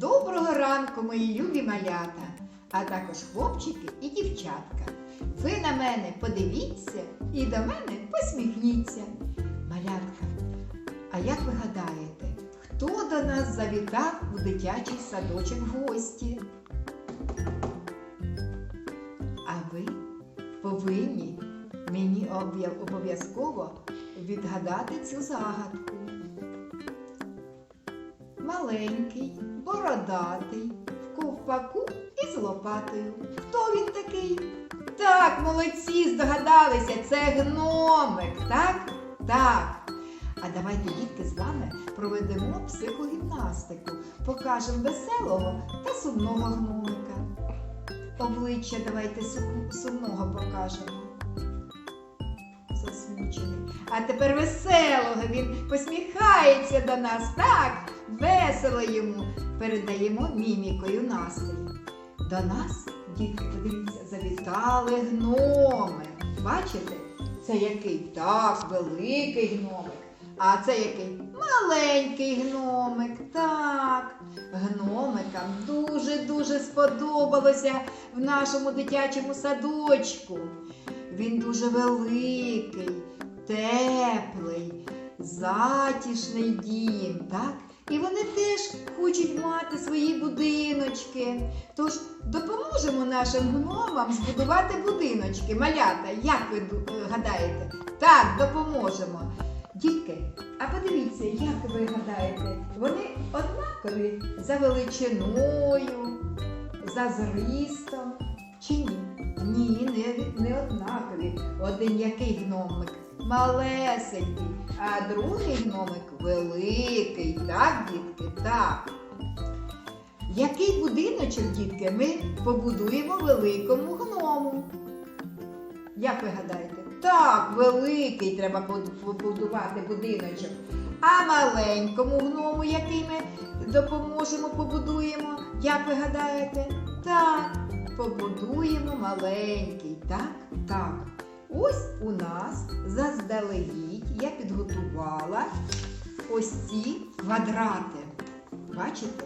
Доброго ранку, мої любі малята, а також хлопчики і дівчатка. Ви на мене подивіться і до мене посміхніться. Малятка, а як ви гадаєте, хто до нас завітав у дитячий садочок в гості? А ви повинні мені обов'язково відгадати цю загадку. Маленький, бородатий, в ковпаку і з лопатою. Хто він такий? Так, молодці, здогадалися, це гномик, так? Так. А давайте, дітки, з вами проведемо психогімнастику, покажемо веселого та сумного гномика. Обличчя давайте сумного покажемо. Засмучений. А тепер веселого. Він посміхається до нас. Так, весело йому. Передаємо мімікою настрій. До нас, дітки, подивіться, завітали гноми. Бачите? Це який? Так, великий гномик. А це який? Маленький гномик. Так. Гномикам дуже-дуже сподобалося в нашому дитячому садочку. Він дуже великий, теплий, затішний дім, так? І вони теж хочуть мати свої будиночки. Тож допоможемо нашим гномам збудувати будиночки. Малята, як ви е, гадаєте? Так, допоможемо. Дітки, а подивіться, як ви гадаєте, вони однакові за величиною, за зрістом чи ні? Ні, не, не однакові. Один який гномик малесенький, а другий гномик великий. Так, дітки, так. Який будиночок, дітки, ми побудуємо великому гному? Як ви гадаєте? Так, великий треба побудувати будиночок. А маленькому гному, який ми допоможемо, побудуємо, як ви гадаєте? Так, побудуємо маленький. Так, так. Ось у нас заздалегідь я підготувала ось ці квадрати. Бачите?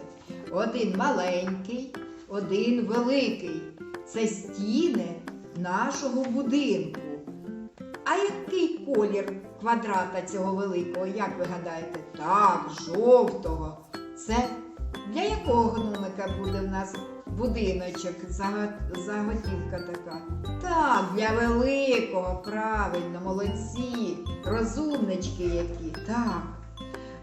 Один маленький, один великий. Це стіни нашого будинку. А який колір квадрата цього великого, як ви гадаєте? Так, жовтого. Це для якого гномика буде в нас будиночок, заготівка така? Так, для великого, правильно, молодці, розумнички які. Так.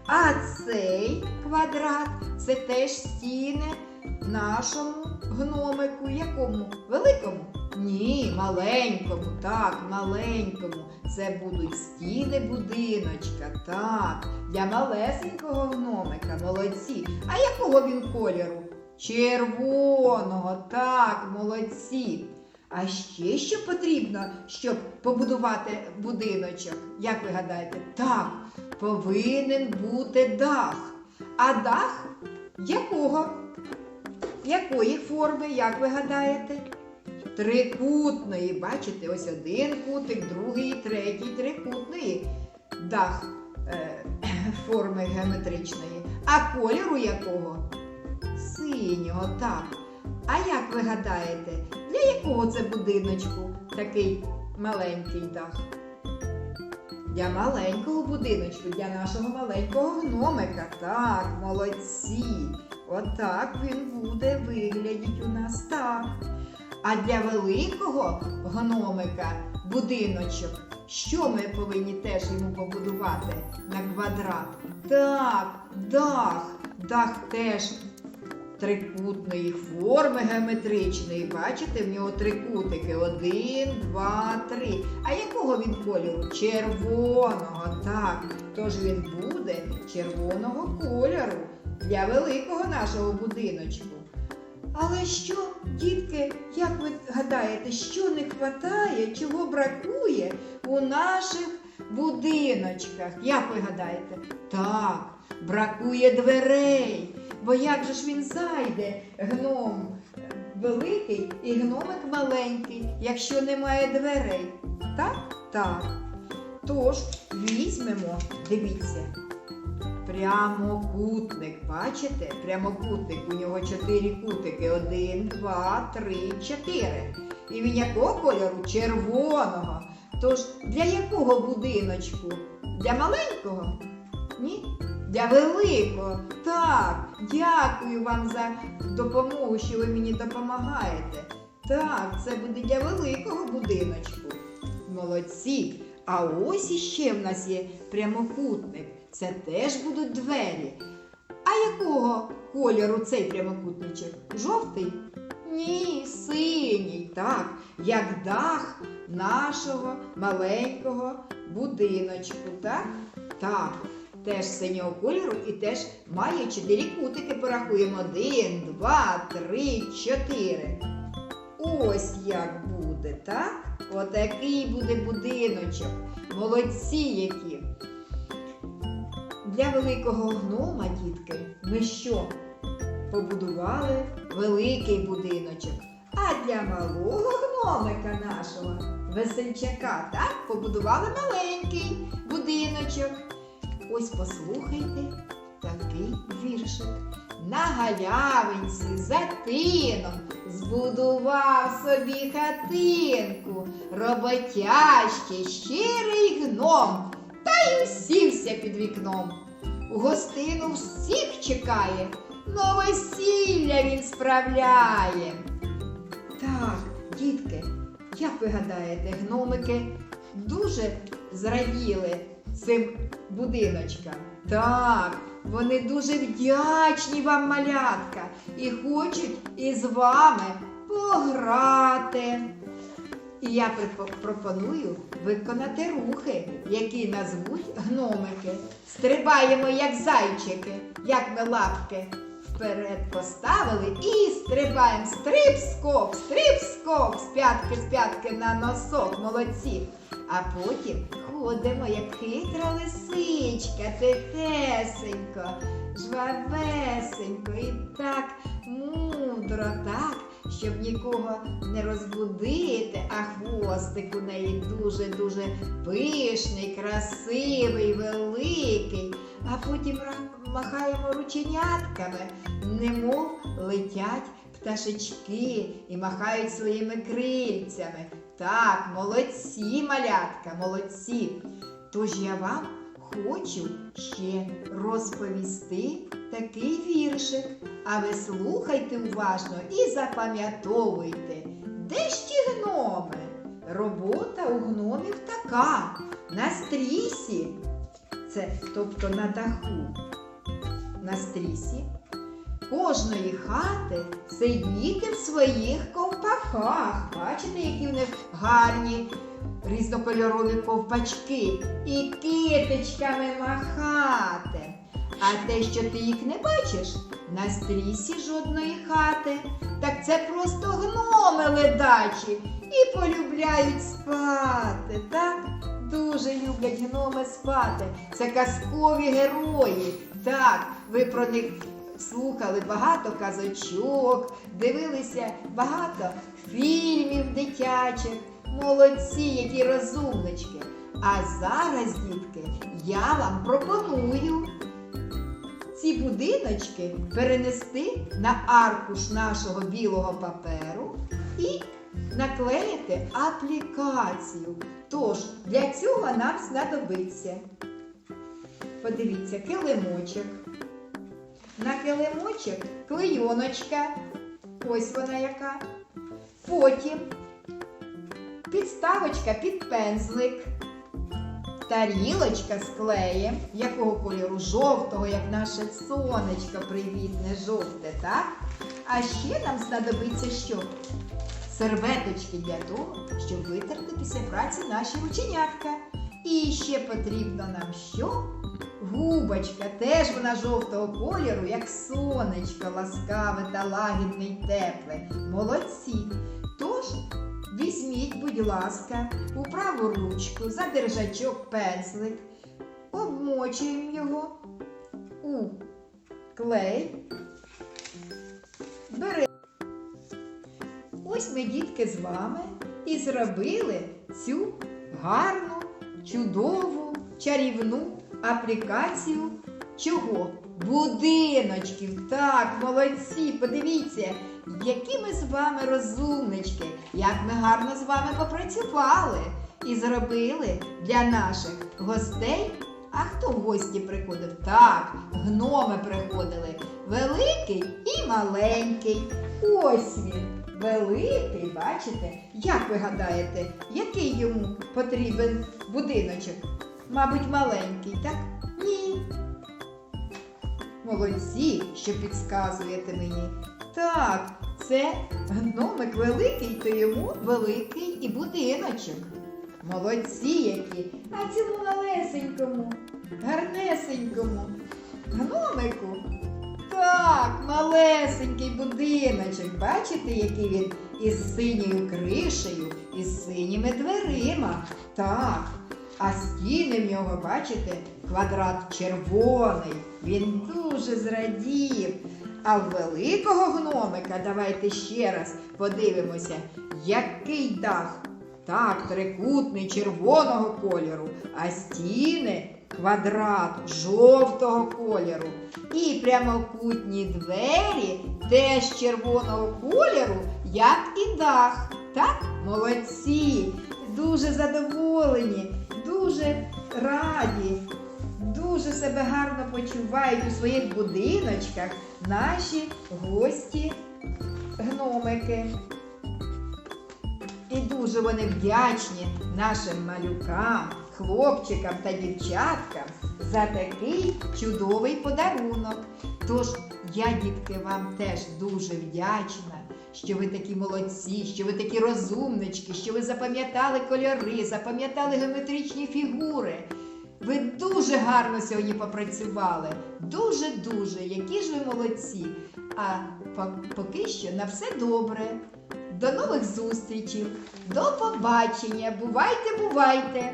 А цей квадрат це теж стіни нашому гномику. Якому? Великому? Ні, маленькому, так, маленькому. Це будуть стіни будиночка, так, для малесенького гномика, молодці. А якого він кольору? Червоного, так, молодці. А ще що потрібно, щоб побудувати будиночок? Як ви гадаєте? Так, повинен бути дах. А дах якого? Якої форми, як ви гадаєте? Трикутної. Бачите, ось один кутик, другий, третій трикутної. Дах е, форми геометричної. А кольору якого? Синього, так. А як ви гадаєте, для якого це будиночку такий маленький дах? Для маленького будиночку, для нашого маленького гномика. Так, молодці. Отак він буде виглядіть у нас так. А для великого гномика будиночок, що ми повинні теж йому побудувати на квадрат? Так, дах. Дах теж трикутної форми геометричної. Бачите, в нього трикутики. Один, два, три. А якого він кольору? Червоного. Так. Тож він буде червоного кольору для великого нашого будиночку. Але що, дітки, як ви гадаєте, що не вистачає, чого бракує у наших будиночках? Як ви гадаєте? Так, бракує дверей. Бо як же ж він зайде, гном великий і гномик маленький, якщо немає дверей? Так? Так. Тож візьмемо, дивіться, прямокутник. Бачите? Прямокутник. У нього чотири кутики. Один, два, три, чотири. І він якого кольору? Червоного. Тож для якого будиночку? Для маленького? Ні? Для великого. Так, дякую вам за допомогу, що ви мені допомагаєте. Так, це буде для великого будиночку. Молодці. А ось іще в нас є прямокутник. Це теж будуть двері. А якого кольору цей прямокутничок? Жовтий? Ні, синій, так, як дах нашого маленького будиночку, так? Так, теж синього кольору і теж має чотири кутики. Порахуємо. Один, два, три, чотири. Ось як буде, так? Отакий буде будиночок. Молодці які. Для великого гнома, дітки, ми що? Побудували великий будиночок. А для малого гномика нашого, весельчака, так, побудували маленький будиночок. Ось послухайте такий віршик. На галявинці за тином збудував собі хатинку, роботящий щирий гном, та й усівся під вікном. У гостину всіх чекає, но весілля він справляє. Так, дітки, як ви гадаєте, гномики дуже зраділи цим будиночкам? Так, вони дуже вдячні вам, малятка, і хочуть із вами пограти. І я пропоную виконати рухи, які назвуть гномики. Стрибаємо, як зайчики, як ми лапки вперед поставили і стрибаємо. Стрип, скок, стрип, скок, з п'ятки, з п'ятки на носок, молодці. А потім ходимо, як хитра лисичка, тетесенько, жвавесенько і так мудро, так, щоб нікого не розбудити, а хвостик у неї дуже-дуже пишний, красивий, великий. А потім махаємо рученятками, немов летять пташечки і махають своїми крильцями. Так, молодці, малятка, молодці. Тож я вам хочу ще розповісти такий віршик. А ви слухайте уважно і запам'ятовуйте, де ж ті гноми? Робота у гномів така. На стрісі, це тобто на даху, на стрісі кожної хати сидіти в своїх ковпаках. Бачите, які в них гарні різнокольорові ковпачки і китичками махати. А те, що ти їх не бачиш, на стрісі жодної хати, так це просто гноми ледачі і полюбляють спати, так? Дуже люблять гноми спати. Це казкові герої. Так, ви про них слухали багато казочок, дивилися багато фільмів дитячих. Молодці, які розумнички. А зараз, дітки, я вам пропоную ці будиночки перенести на аркуш нашого білого паперу і наклеїти аплікацію. Тож, для цього нам знадобиться. Подивіться, килимочок. На килимочок клейоночка. Ось вона яка. Потім підставочка під пензлик. Тарілочка з клеєм, якого кольору жовтого, як наше сонечко привітне жовте, так? А ще нам знадобиться що? Серветочки для того, щоб витерти після праці наші рученятка. І ще потрібно нам що? Губочка, теж вона жовтого кольору, як сонечко, ласкаве та лагідне й тепле. Молодці. Тож візьміть, будь ласка, у праву ручку за держачок пензлик, обмочуємо його у клей. Беремо. Ось ми, дітки, з вами і зробили цю гарну, чудову, чарівну аплікацію чого? Будиночків. Так, молодці, подивіться, які ми з вами розумнички, як ми гарно з вами попрацювали і зробили для наших гостей. А хто в гості приходив? Так, гноми приходили. Великий і маленький. Ось він. Великий, бачите? Як ви гадаєте, який йому потрібен будиночок? Мабуть, маленький, так? Ні. Молодці, що підказуєте мені. Так, це гномик великий, то йому великий і будиночок. Молодці які. А цьому малесенькому, гарнесенькому гномику. Так, малесенький будиночок. Бачите, який він із синьою кришею, із синіми дверима. Так. А стіни в нього, бачите, квадрат червоний. Він дуже зрадів. А в великого гномика, давайте ще раз подивимося, який дах. Так, трикутний червоного кольору, а стіни квадрат жовтого кольору. І прямокутні двері теж червоного кольору, як і дах. Так, молодці, дуже задоволені, дуже раді, дуже себе гарно почувають у своїх будиночках наші гості гномики. І дуже вони вдячні нашим малюкам, хлопчикам та дівчаткам за такий чудовий подарунок. Тож я, дітки, вам теж дуже вдячна, що ви такі молодці, що ви такі розумнички, що ви запам'ятали кольори, запам'ятали геометричні фігури. Ви дуже гарно сьогодні попрацювали. Дуже-дуже, які ж ви молодці. А поки що на все добре. До нових зустрічей, до побачення. Бувайте, бувайте!